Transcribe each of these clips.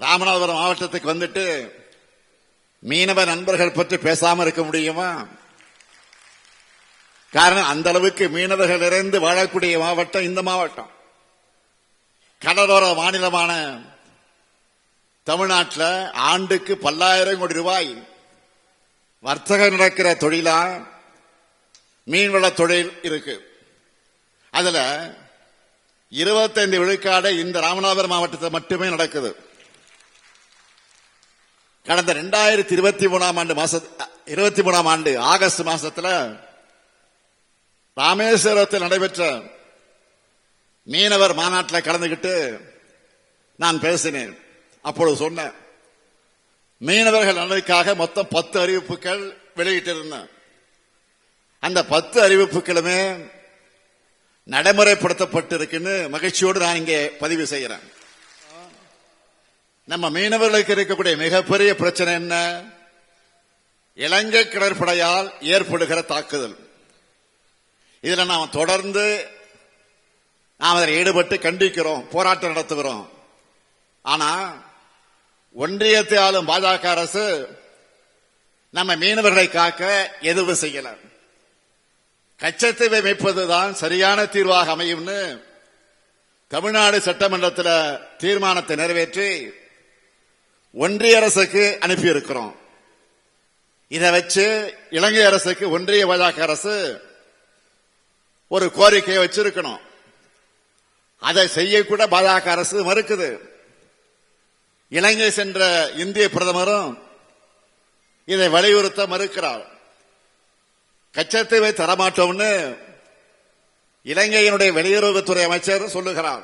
ராமநாதபுரம் மாவட்டத்துக்கு வந்துட்டு மீனவ நண்பர்கள் பற்றி பேசாம இருக்க முடியுமா? காரணம் அந்த அளவுக்கு மீனவர்கள் இருந்து வாழக்கூடிய மாவட்டம் இந்த மாவட்டம். கடலோர மாநிலமான தமிழ்நாட்டில் ஆண்டுக்கு பல்லாயிரம் கோடி ரூபாய் வர்த்தகம் நடக்கிற தொழிலா மீன்வள தொழில் இருக்கு. அதுல இருபத்தைந்து விழுக்காடு இந்த ராமநாதபுரம் மாவட்டத்தில் மட்டுமே நடக்குது. கடந்த ரெண்டாயிரத்தி இருபத்தி மூணாம் ஆண்டு மாச இருபத்தி மூணாம் ஆண்டு ஆகஸ்ட் மாசத்துல ராமேஸ்வரத்தில் நடைபெற்ற மீனவர் மாநாட்டில் கலந்துகிட்டு நான் பேசினேன். அப்பொழுது சொன்னேன் மீனவர்கள் நலனுக்காக மொத்தம் பத்து அறிவிப்புகள் வெளியிட்டிருந்தேன். அந்த பத்து அறிவிப்புகளுமே நடைமுறைப்படுத்தப்பட்டிருக்குன்னு மகிழ்ச்சியோடு நான் இங்கே பதிவு செய்கிறேன். நம்ம மீனவர்களுக்கு இருக்கக்கூடிய மிகப்பெரிய பிரச்சனை என்ன? இலங்கை கடற்படையால் ஏற்படுகிற தாக்குதல். இதுல நாம் தொடர்ந்து நாம் அதில் ஈடுபட்டு கண்டிக்கிறோம் போராட்டம் நடத்துகிறோம். ஆனா ஒன்றியத்தை ஆளும் பாஜக அரசு நம்ம மீனவர்களை காக்க எதுவும் செய்யல. கச்சத்தீவை மீட்பதுதான் சரியான தீர்வாக அமையும்னு தமிழ்நாடு சட்டமன்றத்தில் தீர்மானத்தை நிறைவேற்றி ஒன்றிய அரசுக்கு அனுப்பியிருக்கிறோம். இதை வச்சு இலங்கை அரசுக்கு ஒன்றிய பாஜக அரசு ஒரு கோரிக்கையை வச்சிருக்கணும். அதை செய்யக்கூட பாஜக அரசு மறுக்குது. இலங்கை சென்ற இந்திய பிரதமரும் இதை வலியுறுத்த மறுக்கிறார். கச்சத்தீவை தரமாட்டோம்னு இலங்கையினுடைய வெளியுறவுத்துறை அமைச்சர் சொல்லுகிறார்.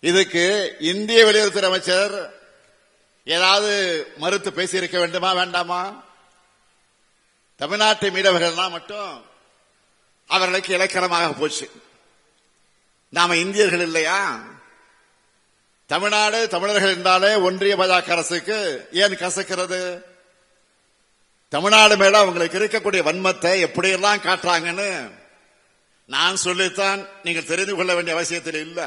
இதுக்கு இந்திய வெளியுறவுத்துறை அமைச்சர் ஏதாவது மறுத்து பேசியிருக்க வேண்டுமா வேண்டாமா? தமிழ்நாட்டு மீனவர்கள்னா மட்டும் அவர்களுக்கு இலக்கணமாக போச்சு. நாம இந்தியர்கள் இல்லையா? தமிழ்நாடு தமிழர்கள் என்றாலே ஒன்றிய பாஜக அரசுக்கு ஏன் கசக்கிறது? தமிழ்நாடு மேல அவங்களுக்கு இருக்கக்கூடிய வன்மத்தை எப்படியெல்லாம் காட்டுறாங்கன்னு நான் சொல்லித்தான் நீங்கள் தெரிந்து கொள்ள வேண்டிய அவசியத்தில் இல்லை.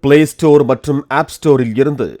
பிளே ஸ்டோர் மற்றும் ஆப் ஸ்டோரில் இருந்து